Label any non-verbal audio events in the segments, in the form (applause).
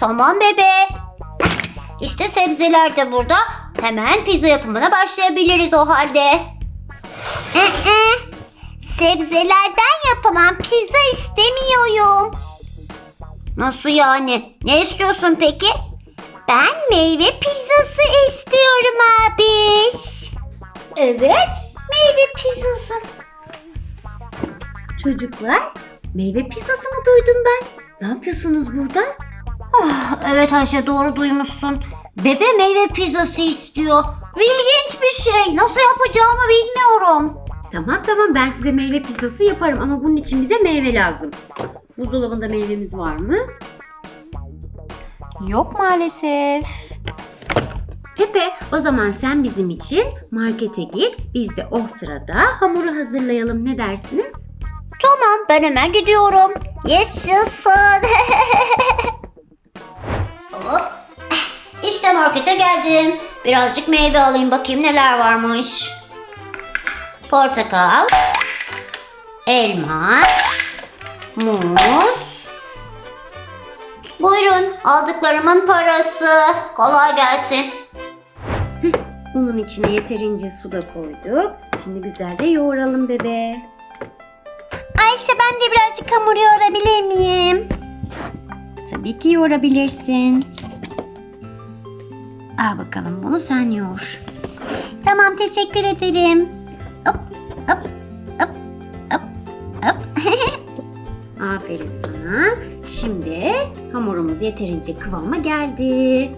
Tamam bebe. İşte sebzeler de burada. Hemen pizza yapımına başlayabiliriz o halde. Sebzelerden yapılan pizza istemiyorum. Nasıl yani? Ne istiyorsun peki? Ben meyve pizzası istiyorum abiş. Evet, meyve pizzası. Çocuklar, meyve pizzası mı duydum ben? Ne yapıyorsunuz burada? Ah, evet Ayşe doğru duymuşsun. Bebe meyve pizzası istiyor. İlginç bir şey. Nasıl yapacağımı bilmiyorum. Tamam tamam ben size meyve pizzası yaparım ama bunun için bize meyve lazım. Buzdolabında meyvemiz var mı? Yok maalesef. Pepe o zaman sen bizim için markete git. Biz de o sırada hamuru hazırlayalım ne dersiniz? Tamam ben hemen gidiyorum. Yaşasın. (laughs) Hop. İşte markete geldim. Birazcık meyve alayım bakayım neler varmış. Portakal. Elma. Muz. Buyurun aldıklarımın parası. Kolay gelsin. Bunun içine yeterince su da koyduk. Şimdi güzelce yoğuralım bebe. Ayşe ben de birazcık hamur yoğurabilir miyim? Tabii ki yoğurabilirsin. Al bakalım bunu sen yoğur. Tamam teşekkür ederim. Hop hop hop hop hop. (laughs) Aferin sana. Şimdi hamurumuz yeterince kıvama geldi.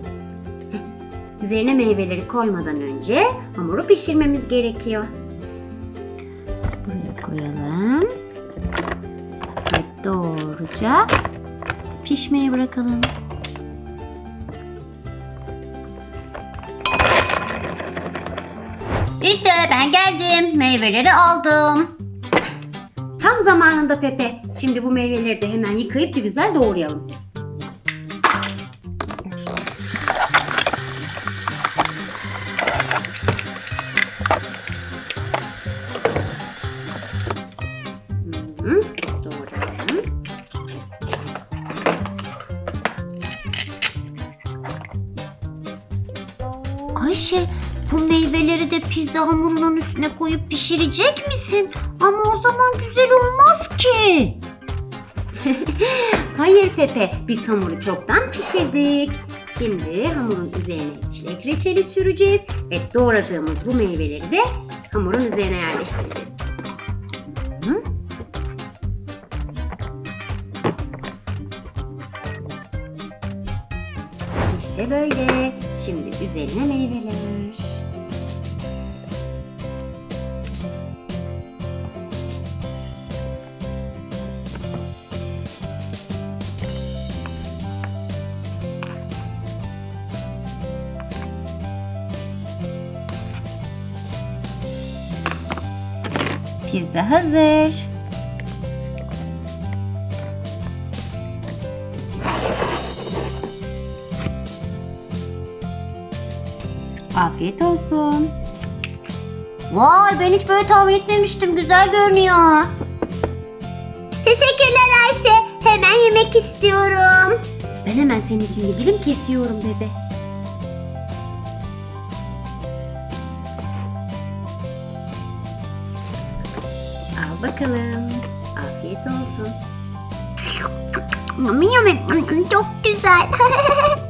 Üzerine meyveleri koymadan önce hamuru pişirmemiz gerekiyor. Buraya koyalım. Doğruca pişmeye bırakalım. İşte ben geldim. Meyveleri aldım. Tam zamanında Pepe. Şimdi bu meyveleri de hemen yıkayıp bir güzel doğrayalım. Ayşe bu meyveleri de pizza hamurunun üstüne koyup pişirecek misin? Ama o zaman güzel olmaz ki. (laughs) Hayır Pepe, biz hamuru çoktan pişirdik. Şimdi hamurun üzerine çilek reçeli süreceğiz ve doğradığımız bu meyveleri de hamurun üzerine yerleştireceğiz. İşte böyle. Şimdi üzerine meyveler. Pizza hazır. Afiyet olsun. Vay ben hiç böyle tahmin etmemiştim. Güzel görünüyor. Teşekkürler Ayşe. Hemen yemek istiyorum. Ben hemen senin için bir dilim kesiyorum bebe. Al bakalım. Afiyet olsun. Yummy yummy. Çok güzel. (laughs)